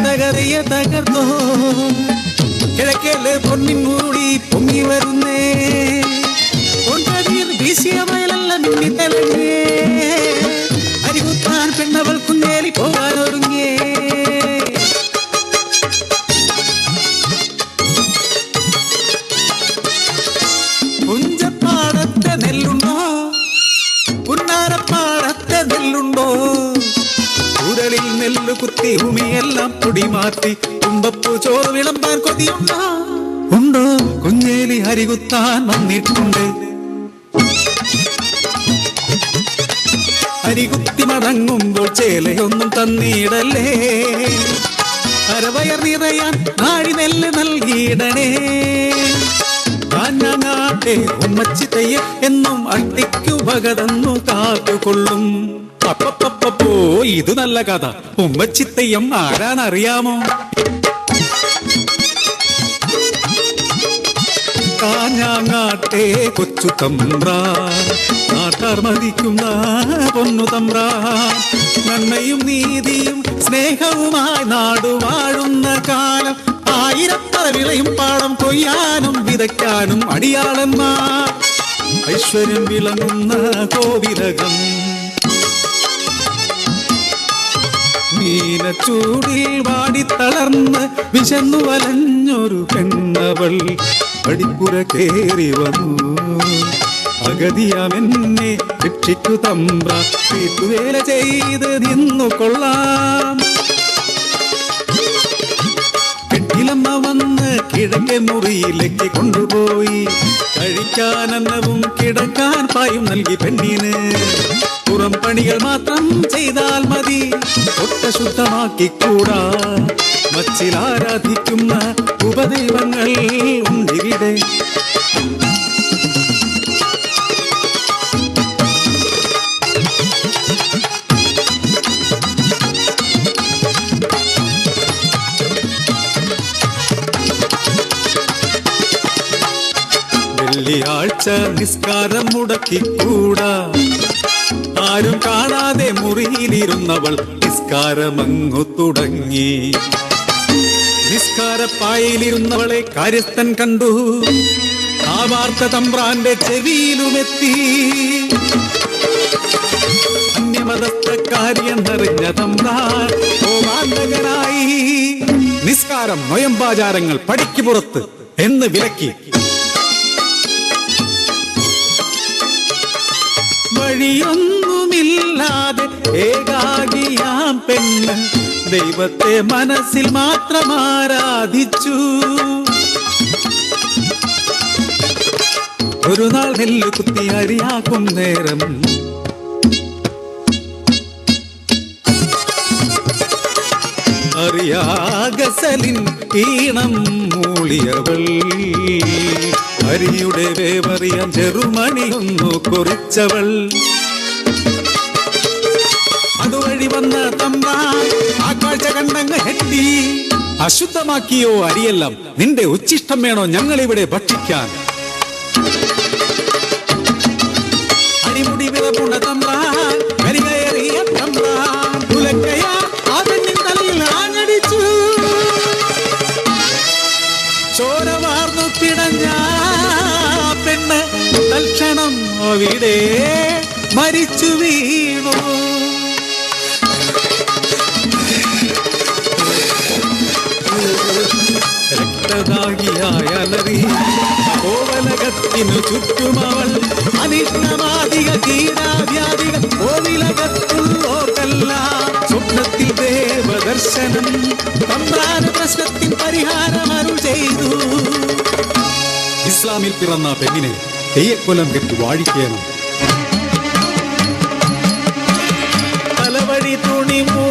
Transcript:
തകതയ തകർന്നോ കിഴക്കേല് പൊന്നിൻ മൂടി പൊങ്ങി വരുന്നേ പൊൻകതിർ വീശിയ വയലല്ല മിന്നി തെളിഞ്ഞേ അരികുത്താൻ പെണ്ണവൾ കുന്നേലി പോകാൻ ഒരുങ്ങേ പുഞ്ചപ്പാടത്തെ നെല്ലുണ്ടോ പുന്നാരപ്പാടത്തെ നെല്ലുണ്ടോ ഉരളിൽ നെല്ല് കുത്തി ഉമിയെല്ലാം പൊടി മാറ്റി തുമ്പപ്പൂ ചോറ് വിളമ്പാൻ കൊതിയുണ്ടോ? ഉണ്ടോ? കുഞ്ഞേലി അരികുത്താൻ വന്നിട്ടുണ്ട്. അരികുത്തി മടങ്ങുമ്പോൾ ചേലയൊന്നും തന്നിടല്ലേ? അരവയർ നിറയാൻ നാഴി നെല്ല് നൽകിയിടണേ ഉമ്മച്ചി തയ്യ എന്നും അട്ടിക്കു ഭഗതന്നു കാത്തുകൊള്ളും. അപ്പപ്പപ്പോ ഇത് നല്ല കഥ. ഉമ്മച്ചിത്തയ്യം ആരാന്നറിയാമോ? കാഞ്ഞാങ്ങാട്ടെ കൊച്ചു തമ്പ്ര. നാട്ടാർ മതിക്കുന്ന പൊന്നു തമ്പ്രാ. നന്മയും നീതിയും സ്നേഹവുമായി നാടുവാഴുന്ന കാലം. ആയിരത്തറ വിളയും പാടം കൊയ്യാനും വിതയ്ക്കാനും അടിയാളന്മാർ. ഐശ്വര്യം വിളങ്ങുന്ന കോവിലകം. നീലച്ചൂടിൽ വാടിത്തളർന്ന് വിശന്നു വലഞ്ഞൊരു പെണ്ണവൾ പടിപ്പുര കേറി വന്നു. അഗതിയാമെന്നെ രക്ഷിക്കു തമ്പ്ര ചെയ്ത് നിന്നു കൊള്ളാം. കെട്ടിലമ്മ വന്ന് കിഴക്കെ മുറിയിലേക്ക് കൊണ്ടുപോയി. കഴിക്കാനെന്നവും കിടക്കാൻ പായും നൽകി പെണ്ണിന്. പുറം പണികൾ മാത്രം ഒട്ട ശുദ്ധമാക്കിക്കൂടാ മച്ചിൽ ആരാധിക്കുന്ന ഉപദൈവങ്ങൾ ഉണ്ടിവിടെ വെള്ളിയാഴ്ച നിസ്കാരം മുടക്കിക്കൂടാ. ആരും കാണാതെ മുറിയിലിരുന്നവൾ നിസ്കാരമങ്ങു തുടങ്ങി. നിസ്കാരപ്പായയിലിരുന്നവളെ കാര്യസ്ഥൻ കണ്ടു. ആ വാർത്ത തമ്പ്രാന്റെ ചെവിയിലുമെത്തി. അന്യമതക്കാരിയെന്നറിഞ്ഞ തമ്പ്രാൻ ഓമാന്തകനായി നിസ്കാരം നൊയമ്പാചാരങ്ങൾ പടിക്ക് പുറത്ത് എന്ന് വിലക്കി. വഴിയൊന്നുമില്ലാതെ ഏകാകിയാം പെണ്ണ് ദൈവത്തെ മനസ്സിൽ മാത്രം ആരാധിച്ചു ഒരു നാൾ നെല്ല് കുത്തി അരിയാക്കും നേരം. അറിയാഗസലിൻ ഈണം മൂളിയവൾ. അരിയുടെ വേവറിയാൻ ചെറുമണിയൊന്നു കുറിച്ചവൾ. അതുവഴി വന്ന തമ്പാൻ ആ കണ്ടങ്ങ് ഹെട്ടി. അശുദ്ധമാക്കിയോ അരിയെല്ലാം നിന്റെ ഉച്ചിഷ്ടം വേണോ ഞങ്ങളിവിടെ ഭക്ഷിക്കാൻ? അടിമുടി വിറപ്പുണ്ട പെണ്ണ് തൽക്ഷണം അവിടെ മരിച്ചു വീണു. രക്തദാഹിയായ അലറി കോവലകത്തിനു ചുറ്റുമവൾ അനിഷ്ടമാതിക കീടാവ്യാധിക കോവിലകത്തുള്ളോർക്കല്ല സ്വപ്നത്തിൽ ദേവദർശനം തമ്പ്രാന പ്രശ്നത്തിൻ പരിഹാരം ചെയ്തു. ഇസ്ലാമിൽ പിറന്ന പെണ്ണിനെ തെയ്യക്കൊലം കെട്ടി വാഴിക്കണം. തലവഴി തുണി മൂ